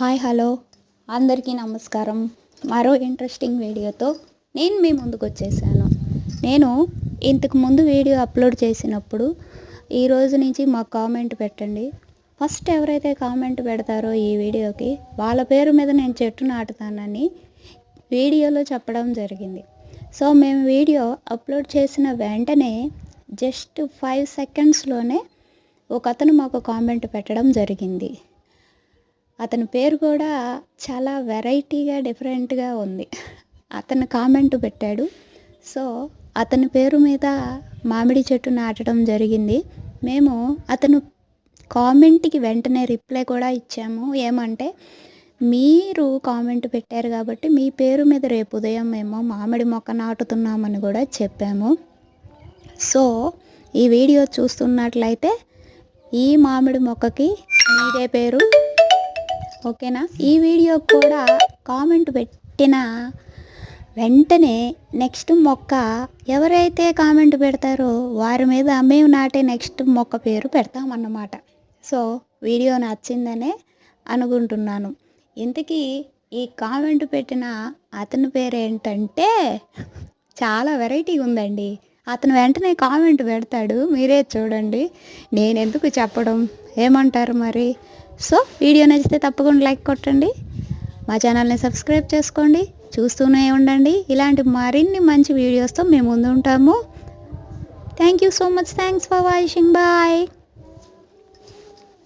Hi hello. అందరికీ నమస్కారం. మరో ఇంట్రెస్టింగ్ వీడియోతో నేను మీ ముందుకు వచ్చేసాను. నేను ఇంతకు ముందు వీడియో అప్లోడ్ చేసినప్పుడు ఈ రోజు నుంచి మాకు కామెంట్ పెట్టండి. ఫస్ట్ ఎవరైతే కామెంట్ పెడతారో ఈ వీడియోకి వాళ్ళ పేరు మీద నేను చెట్టు నాటుతానని వీడియోలో చెప్పడం జరిగింది. సో మేము వీడియో అప్లోడ్ చేసిన వెంటనే జస్ట్ ఫైవ్ సెకండ్స్లోనే ఒక అతను మాకు కామెంట్ పెట్టడం జరిగింది. అతని పేరు కూడా చాలా వెరైటీగా డిఫరెంట్గా ఉంది. అతను కామెంట్ పెట్టాడు. సో అతని పేరు మీద మామిడి చెట్టు నాటడం జరిగింది. మేము అతను కామెంట్కి వెంటనే రిప్లై కూడా ఇచ్చాము. ఏమంటే మీరు కామెంట్ పెట్టారు కాబట్టి మీ పేరు మీద రేపు ఉదయం మేము మామిడి మొక్క నాటుతున్నామని కూడా చెప్పాము. సో ఈ వీడియో చూస్తున్నట్లయితే ఈ మామిడి మొక్కకి మీదే పేరు ఓకేనా? ఈ వీడియో కూడా కామెంట్ పెట్టిన వెంటనే నెక్స్ట్ మొక్క ఎవరైతే కామెంట్ పెడతారో వారి మీద మేము నాటే నెక్స్ట్ మొక్క పేరు పెడతామన్నమాట. సో వీడియో నచ్చిందనే అనుకుంటున్నాను. ఇంతకీ ఈ కామెంట్ పెట్టిన అతని పేరు ఏంటంటే చాలా వెరైటీ ఉందండి. అతను వెంటనే కామెంట్ పెడతాడు మీరే చూడండి. నేను ఎందుకు చెప్పడం? ఏమంటారు మరి? సో వీడియో నచ్చితే తప్పకుండా లైక్ కొట్టండి. మా ఛానల్ని సబ్స్క్రైబ్ చేసుకోండి. చూస్తూనే ఉండండి. ఇలాంటి మరిన్ని మంచి వీడియోస్తో మేము ముందు ఉంటాము thank you so much thanks for watching bye